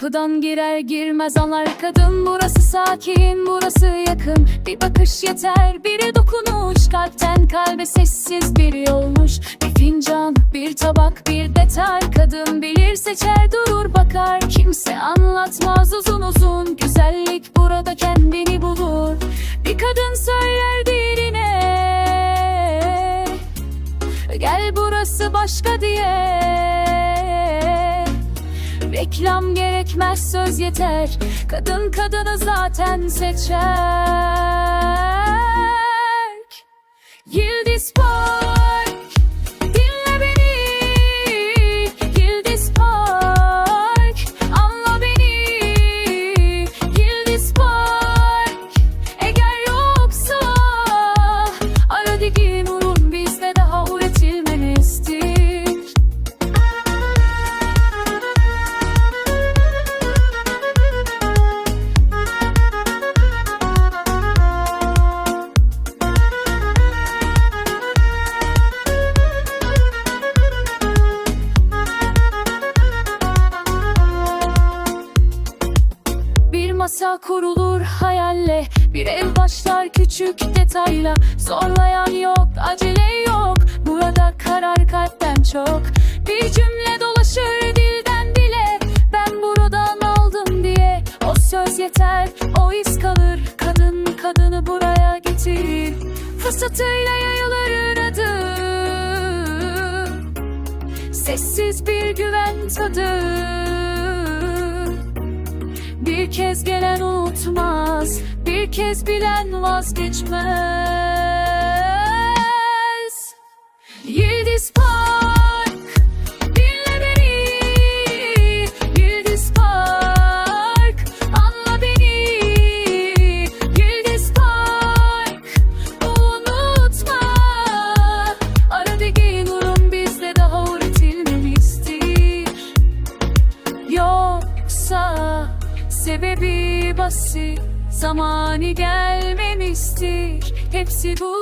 Buradan girer girmez anlar kadın. Burası sakin burası yakın. Bir bakış yeter biri dokunuş. Kalpten kalbe sessiz bir yolmuş. Bir fincan bir tabak bir detay. Kadın bilir seçer durur bakar. Kimse anlatmaz uzun uzun. Güzellik burada kendini bulur. Bir kadın söyler diline Gel burası başka diye Reklam gerekmez söz yeter. Kadın kadını zaten seçer masa kurulur hayalle. Bir ev başlar küçük detayla. Zorlayan yok, acele yok. Burada karar kalpten çok. Bir cümle dolaşır dilden dile. Ben buradan aldım diye. O söz yeter, o iz kalır. Kadın kadını buraya getirir. Fırsatıyla yayılır adı. Sessiz bir güven tadı bir kez gelen unutmaz Bir kez bilen vazgeçmez sebebi basit Zamanı gelmemiştir. Hepsi bu